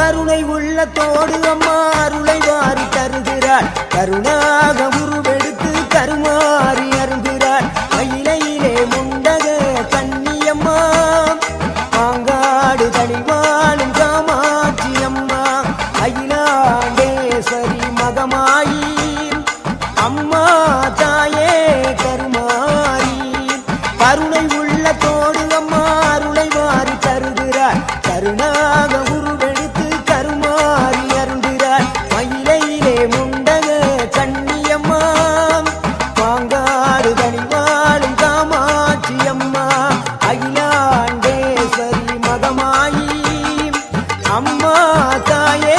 கருணை உள்ளத்தோடு அம்மா அருளை வாரி தருகிறாள். கருணாக உருவெடுத்து கருமாறி அருகிறாள் மயிலையிலே முண்டக கண்ணியம்மா பாங்காடு தனிவாழும் காமாட்சி அம்மா அகிலாண்டேஸ்வரி மகமாயி அம்மா தாயே கருமாரி கருணை உள்ளத்தோடு அம்மா அருளை வாரி தருகிறாள். கருணாக அம்மா தாயே